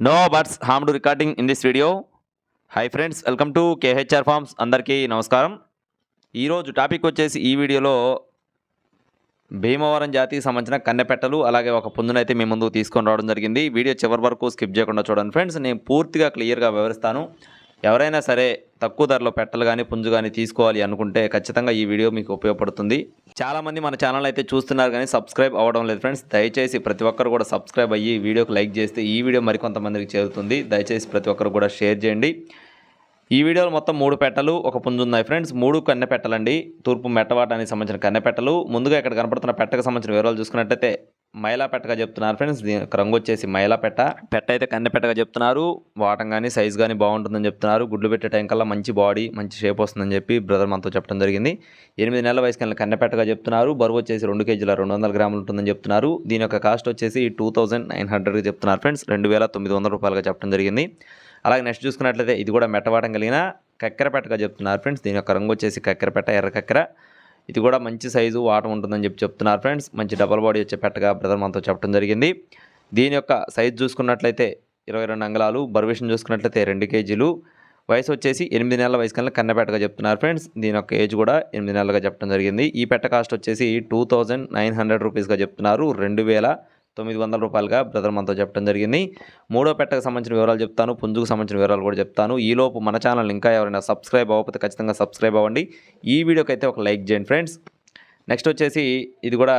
No birds harm to recording in this video hi friends welcome to KHR farms అందరికీ నమస్కారం. ఈరోజు topic వచ్చేసి ఈ వీడియోలో భీమవరం జాతికి సంబంధించిన కన్నెపెట్టలు అలాగే ఒక పుందునైతే మీ ముందుకు తీసుకొని రావడం జరిగింది. వీడియో చివరి వరకు స్కిప్ చేయకుండా చూడండి ఫ్రెండ్స్ నేను పూర్తిగా క్లియర్గా వివరిస్తాను. ఎవరైనా సరే తక్కువ ధరలో పెట్టలు కానీ పుంజు కానీ తీసుకోవాలి అనుకుంటే ఖచ్చితంగా ఈ వీడియో మీకు ఉపయోగపడుతుంది. చాలామంది మన ఛానల్ అయితే చూస్తున్నారు కానీ సబ్స్క్రైబ్ అవ్వడం లేదు ఫ్రెండ్స్. దయచేసి ప్రతి ఒక్కరు కూడా సబ్స్క్రైబ్ అయ్యి వీడియోకి లైక్ చేస్తే ఈ వీడియో మరికొంతమందికి చేరుతుంది. దయచేసి ప్రతి ఒక్కరు కూడా షేర్ చేయండి. ఈ వీడియోలో మొత్తం మూడు పెట్టలు ఒక పుంజు ఉన్నాయి ఫ్రెండ్స్. మూడు కన్నె పెట్టలండి. తూర్పు మెట్టవాటానికి సంబంధించిన కన్నె పెట్టలు. ముందుగా ఇక్కడ కనపడుతున్న పెట్టకు సంబంధించిన వివరాలు చూసుకున్నట్టయితే మైలా పెట్టగా చెప్తున్నారు ఫ్రెండ్స్. దీని యొక్క రంగు వచ్చేసి మైలా పెట్ట పెట్ట అయితే కన్నె పెట్టగా చెప్తున్నారు. వాటం కానీ సైజ్ కానీ బాగుంటుందని చెప్తున్నారు. గుడ్లు పెట్టే టైం కల్లా మంచి బాడీ మంచి షేప్ వస్తుందని చెప్పి బ్రదర్ మనతో చెప్పడం జరిగింది. ఎనిమిది నెలల వయసు కన్నా కన్నె పెట్టగా చెప్తున్నారు. బరువు వచ్చేసి రెండు కేజీల రెండు వందల గ్రాములు ఉంటుందని చెప్తున్నారు. దీని యొక్క కాస్ట్ వచ్చేసి టూ థౌజండ్ నైన్ హండ్రెడ్గా చెప్తున్నారు ఫ్రెండ్స్. రెండు వేల తొమ్మిది వందల రూపాయలుగా చెప్పడం జరిగింది. అలాగే నెక్స్ట్ చూసుకున్నట్లయితే ఇది కూడా మెట్టవాటం కలిగిన కక్కెర పెట్టగా చెప్తున్నారు ఫ్రెండ్స్. దీని యొక్క రంగు వచ్చేసి కక్కెర పెట్ట ఎర్ర కక్కెర. ఇది కూడా మంచి సైజు వాటం ఉంటుందని చెప్పి చెప్తున్నారు ఫ్రెండ్స్. మంచి డబల్ బాడీ వచ్చే పెట్టగా బ్రదర్ మనతో చెప్పడం జరిగింది. దీని యొక్క సైజు చూసుకున్నట్లయితే ఇరవై రెండు అంగళాలు బర్విషన్ చూసుకున్నట్లయితే రెండు కేజీలు. వయసు వచ్చేసి ఎనిమిది నెలల వయసు కన్నా కన్నపెట్టగా చెప్తున్నారు ఫ్రెండ్స్. దీని యొక్క ఏజ్ కూడా ఎనిమిది నెలలుగా చెప్పడం జరిగింది. ఈ పెట్ట కాస్ట్ వచ్చేసి టూ థౌజండ్ నైన్ హండ్రెడ్ రూపీస్గా చెప్తున్నారు. రెండు వేల తొమ్మిది వందల రూపాయలుగా బ్రదర్ మనతో చెప్పడం జరిగింది. మూడో పెట్టకు సంబంధించిన వివరాలు చెప్తాను. పుంజుకు సంబంధించిన వివరాలు కూడా చెప్తాను. ఈలోపు మన ఛానల్ ఇంకా ఎవరైనా సబ్స్క్రైబ్ అవ్వకపోతే ఖచ్చితంగా సబ్స్క్రైబ్ అవ్వండి. ఈ వీడియోకి అయితే ఒక లైక్ చేయండి ఫ్రెండ్స్. నెక్స్ట్ వచ్చేసి ఇది కూడా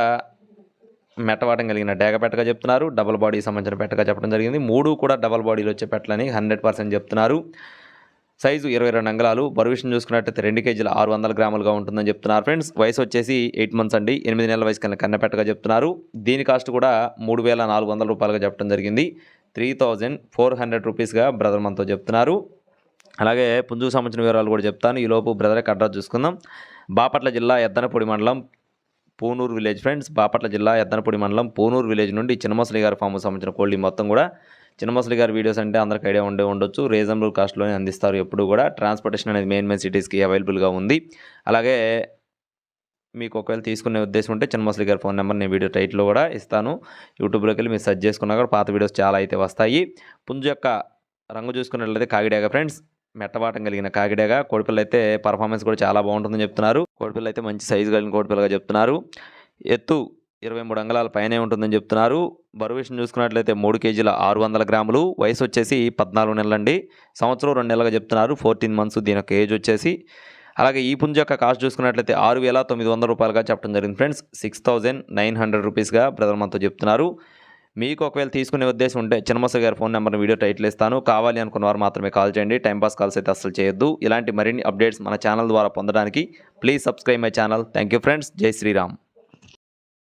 మెట్టవాటం కలిగిన డేగ పెట్టగా చెప్తున్నారు. డబల్ బాడీ సంబంధించిన పెట్టగా చెప్పడం జరిగింది. మూడు కూడా డబల్ బాడీలు వచ్చే పెట్టలని హండ్రెడ్ పర్సెంట్ చెప్తున్నారు. సైజు ఇరవై రెండు అంగళాలు. బరువు చూసుకున్నట్టయితే రెండు కేజీలు ఆరు వందల గ్రాములుగా ఉంటుందని చెప్తున్నారు ఫ్రెండ్స్. వయసు వచ్చేసి ఎయిట్ మంత్స్ అండి. ఎనిమిది నెలల వయసు కన్నా కన్నపెట్టగా చెప్తున్నారు. దీని కాస్ట్ కూడా మూడు వేల నాలుగు వందల రూపాయలుగా చెప్పడం జరిగింది. త్రీ థౌజండ్ ఫోర్ హండ్రెడ్ రూపీస్గా బ్రదర్ మనతో చెప్తున్నారు. అలాగే పుంజుకు సంబంధించిన వివరాలు కూడా చెప్తాను. ఈలోపు బ్రదర్కి అడ్రస్ చూసుకుందాం. బాపట్ల జిల్లా ఎద్దనపూడి మండలం పూనూరు విలేజ్ ఫ్రెండ్స్. బాపట్ల జిల్లా ఎద్దనపూడి మండలం పూనూరు విలేజ్ నుండి చిన్నమసలి గారి ఫామ్కు సంబంధించిన కోళ్ళి మొత్తం కూడా చిన్నమసలి గారి వీడియోస్ అంటే అందరికి ఐడియా ఉండే ఉండొచ్చు. రీజనబుల్ కాస్ట్లోనే అందిస్తారు ఎప్పుడు కూడా. ట్రాన్స్పోర్టేషన్ అనేది మెయిన్ మెయిన్ సిటీస్కి అవైలబుల్గా ఉంది. అలాగే మీకు ఒకవేళ తీసుకునే ఉద్దేశం ఉంటే చిన్నమసలి గారి ఫోన్ నెంబర్ నేను వీడియో టైట్లో కూడా ఇస్తాను. యూట్యూబ్లోకి వెళ్ళి మీరు సెర్చ్ చేసుకున్నా కూడా పాత వీడియోస్ చాలా అయితే వస్తాయి. పుంజు యొక్క రంగు చూసుకున్నట్లయితే కాగిడాగా ఫ్రెండ్స్. మెట్టబాటం కలిగిన కాకిడేగా కోడిపిల్ల అయితే పర్ఫార్మెన్స్ కూడా చాలా బాగుంటుందని చెప్తున్నారు. కోడిపిల్ల అయితే మంచి సైజు కలిగిన కోడిపిల్లగా చెప్తున్నారు. ఎత్తు ఇరవై మూడు అంగళాల పైనే ఉంటుందని చెప్తున్నారు. బరువు విషయం చూసుకున్నట్లయితే మూడు కేజీల ఆరు వందల గ్రాములు. వయసు వచ్చేసి పద్నాలుగు నెలలండి. సంవత్సరం రెండు నెలలుగా చెప్తున్నారు. ఫోర్టీన్ మంత్స్ దీని యొక్క ఏజ్ వచ్చేసి. అలాగే ఈ పుంజ యొక్క కాస్ట్ చూసుకున్నట్లయితే ఆరు వేల తొమ్మిది వందల రూపాయలుగా చెప్పడం జరిగింది friends. Six thousand nine hundred రూపీస్గా brother మనతో చెప్తున్నారు. మీకు ఒకవేళ తీసుకునే ఉద్దేశం ఉంటే చిన్నమస గారి ఫోన్ నెంబర్ వీడియో టైటిల్ ఇస్తాను. కావాలి అనుకున్న వారు మాత్రమే కాల్ చేయండి. టైంపాస్ కాల్స్ అయితే అసలు చేయొద్దు. ఇలాంటి మరిన్ని అప్డేట్స్ మన ఛానల్ ద్వారా పొందడానికి please subscribe my channel. Thank you friends. జై శ్రీరామ్.